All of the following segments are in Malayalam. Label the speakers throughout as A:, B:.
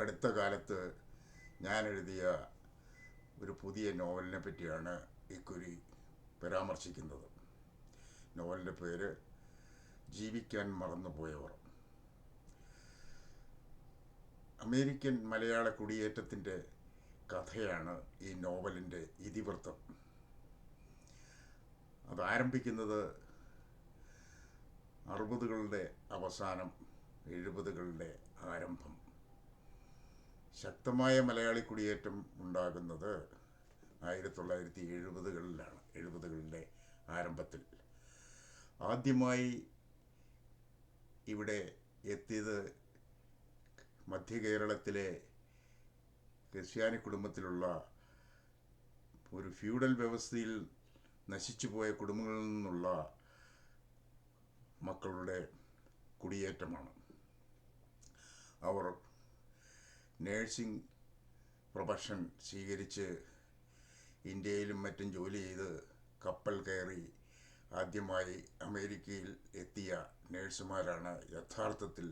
A: അടുത്ത കാലത്ത് ഞാൻ എഴുതിയ ഒരു പുതിയ നോവലിനെ പറ്റിയാണ് ഇക്കുരി പരാമർശിക്കുന്നത്. നോവലിന്റെ പേര് ജീവിക്കാൻ മറന്നുപോയവർ അമേരിക്കൻ മലയാള കുടിയേറ്റത്തിന്റെ കഥയാണ് ഈ നോവലിന്റെ ഇതിവൃത്തം. അത് ആരംഭിക്കുന്നത് അറുപതുകളുടെ അവസാനം എഴുപതുകളുടെ ആരംഭം. ശക്തമായ മലയാളി കുടിയേറ്റം ഉണ്ടാകുന്നത് ആയിരത്തി തൊള്ളായിരത്തി എഴുപതുകളിലാണ് എഴുപതുകളുടെ ആരംഭത്തിൽ. ആദ്യമായി ഇവിടെ എത്തിയത് മധ്യ കേരളത്തിലെ ക്രിസ്ത്യാനി കുടുംബത്തിലുള്ള ഒരു ഫ്യൂഡൽ വ്യവസ്ഥയിൽ നശിച്ചുപോയ കുടുംബങ്ങളിൽ നിന്നുള്ള മക്കളുടെ കുടിയേറ്റമാണ്. അവർ നേഴ്സിംഗ് പ്രൊഫഷൻ സ്വീകരിച്ച് ഇന്ത്യയിലും മറ്റും ജോലി ചെയ്ത് കപ്പൽ കയറി ആദ്യമായി അമേരിക്കയിൽ എത്തിയ നേഴ്സുമാരാണ് യഥാർത്ഥത്തിൽ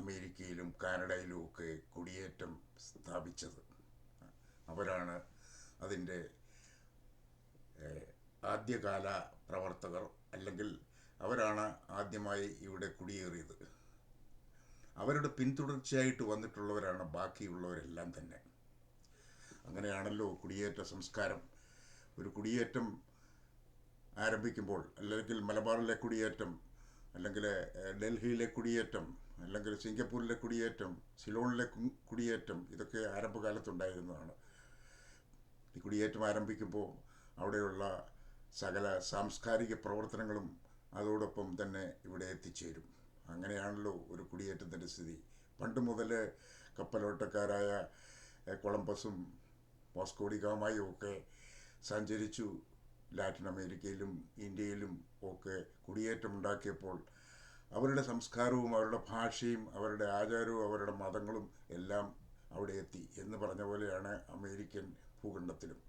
A: അമേരിക്കയിലും കാനഡയിലും ഒക്കെ കുടിയേറ്റം സ്ഥാപിച്ചത്. അവരാണ് അതിന്റെ ആദ്യകാല പ്രവർത്തകർ അല്ലെങ്കിൽ അവരാണ് ആദ്യമായി ഇവിടെ കുടിയേറിയത്. അവരുടെ പിന്തുടർച്ചയായിട്ട് വന്നിട്ടുള്ളവരാണ് ബാക്കിയുള്ളവരെല്ലാം തന്നെ. അങ്ങനെയാണല്ലോ കുടിയേറ്റ സംസ്കാരം. ഒരു കുടിയേറ്റം ആരംഭിക്കുമ്പോൾ അല്ലെങ്കിൽ മലബാറിലെ കുടിയേറ്റം അല്ലെങ്കിൽ ഡൽഹിയിലെ കുടിയേറ്റം അല്ലെങ്കിൽ സിംഗപ്പൂരിലെ കുടിയേറ്റം സിലോണിലെ കുടിയേറ്റം ഇതൊക്കെ ആരംഭകാലത്തുണ്ടായിരുന്നതാണ്. ഈ കുടിയേറ്റം ആരംഭിക്കുമ്പോൾ അവിടെയുള്ള സകല സാംസ്കാരിക പ്രവർത്തനങ്ങളും അതോടൊപ്പം തന്നെ ഇവിടെ എത്തിച്ചേരും. അങ്ങനെയാണല്ലോ ഒരു കുടിയേറ്റത്തിന്റെ സ്ഥിതി. പണ്ട് മുതൽ കപ്പലോട്ടക്കാരായ കൊളംബസും വാസ്കോഡിഗാമയും ഒക്കെ സഞ്ചരിച്ചു. ലാറ്റിൻ അമേരിക്കയിലും ഇന്ത്യയിലും ഒക്കെ കുടിയേറ്റം ഉണ്ടാക്കിയപ്പോൾ അവരുടെ സംസ്കാരവും അവരുടെ ഭാഷയും അവരുടെ ആചാരവും അവരുടെ മതങ്ങളും എല്ലാം അവിടെ എത്തി എന്ന് പറഞ്ഞ പോലെയാണ് അമേരിക്കൻ ഭൂഖണ്ഡത്തിലും.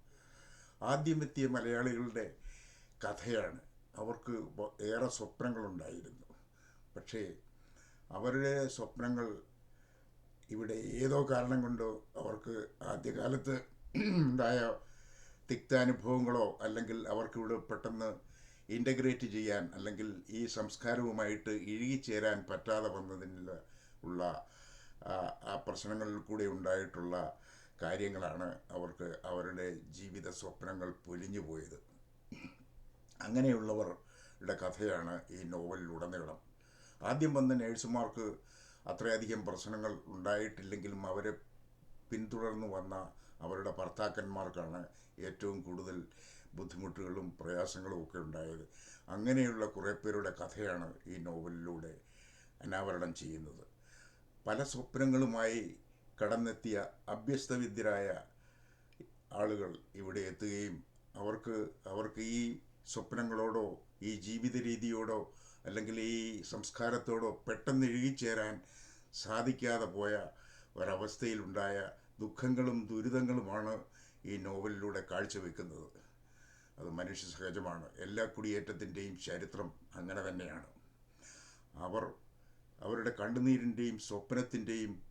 A: ആദ്യമെത്തിയ മലയാളികളുടെ കഥയാണ്. അവർക്ക് ഏറെ സ്വപ്നങ്ങളുണ്ടായിരുന്നു. പക്ഷേ അവരുടെ സ്വപ്നങ്ങൾ ഇവിടെ ഏതോ കാരണം കൊണ്ടോ അവർക്ക് ആദ്യകാലത്ത് ഉണ്ടായ തിക്താനുഭവങ്ങളോ അല്ലെങ്കിൽ അവർക്കിവിടെ പെട്ടെന്ന് ഇന്റഗ്രേറ്റ് ചെയ്യാൻ അല്ലെങ്കിൽ ഈ സംസ്കാരവുമായിട്ട് ഇഴുകിച്ചേരാൻ പറ്റാതെ വന്നതിനുള്ള ഉള്ള ആ പ്രശ്നങ്ങളിൽ കൂടെ ഉണ്ടായിട്ടുള്ള കാര്യങ്ങളാണ് അവർക്ക് അവരുടെ ജീവിത സ്വപ്നങ്ങൾ പൊലിഞ്ഞു പോയത് അങ്ങനെയുള്ളവരുടെ കഥയാണ് ഈ നോവലിലുടനീളം. ആദ്യം വന്ന നേഴ്സുമാർക്ക് അത്രയധികം പ്രശ്നങ്ങൾ ഉണ്ടായിട്ടില്ലെങ്കിലും അവരെ പിന്തുടർന്നു വന്ന അവരുടെ ഭർത്താക്കന്മാർക്കാണ് ഏറ്റവും കൂടുതൽ ബുദ്ധിമുട്ടുകളും പ്രയാസങ്ങളും ഒക്കെ ഉണ്ടായത്. അങ്ങനെയുള്ള കുറേ പേരുടെ കഥയാണ് ഈ നോവലിലൂടെ അനാവരണം ചെയ്യുന്നത്. പല സ്വപ്നങ്ങളുമായി കടന്നെത്തിയ അഭ്യസ്തവിദ്യരായ ആളുകൾ ഇവിടെ എത്തുകയും അവർക്ക് അവർക്ക് ഈ സ്വപ്നങ്ങളോടോ ഈ ജീവിത രീതിയോടോ അല്ലെങ്കിൽ ഈ സംസ്കാരത്തോടോ പെട്ടെന്ന് ഇഴുകിച്ചേരാൻ സാധിക്കാതെ പോയ ഒരവസ്ഥയിലുണ്ടായ ദുഃഖങ്ങളും ദുരിതങ്ങളുമാണ് ഈ നോവലിലൂടെ കാഴ്ചവെക്കുന്നത്. അത് മനുഷ്യ സഹജമാണ്. എല്ലാ കുടിയേറ്റത്തിന്റെയും ചരിത്രം അങ്ങനെ തന്നെയാണ്. അവർ അവരുടെ കണ്ണുനീരിന്റെയും സ്വപ്നത്തിന്റെയും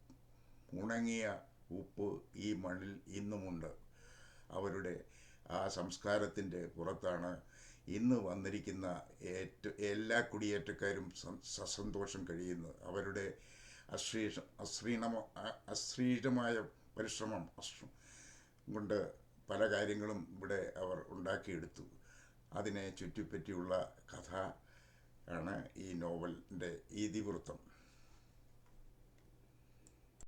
A: ഉണങ്ങിയ ഉപ്പ് ഈ മണ്ണിൽ ഇന്നുമുണ്ട്. അവരുടെ ആ സംസ്കാരത്തിന്റെ പുറത്താണ് ഇന്ന് വന്നിരിക്കുന്ന ഏറ്റവും എല്ലാ കുടിയേറ്റക്കാരും സസന്തോഷം കഴിയുന്നത് അവരുടെ അശ്രീഷ അശ്രീണമ അശ്രീഷമായ പരിശ്രമം കൊണ്ട് പല കാര്യങ്ങളും ഇവിടെ അവർ ഉണ്ടാക്കിയെടുത്തു. അതിനെ ചുറ്റിപ്പറ്റിയുള്ള കഥ ആണ് ഈ നോവലിന്റെ ഇതിവൃത്തം.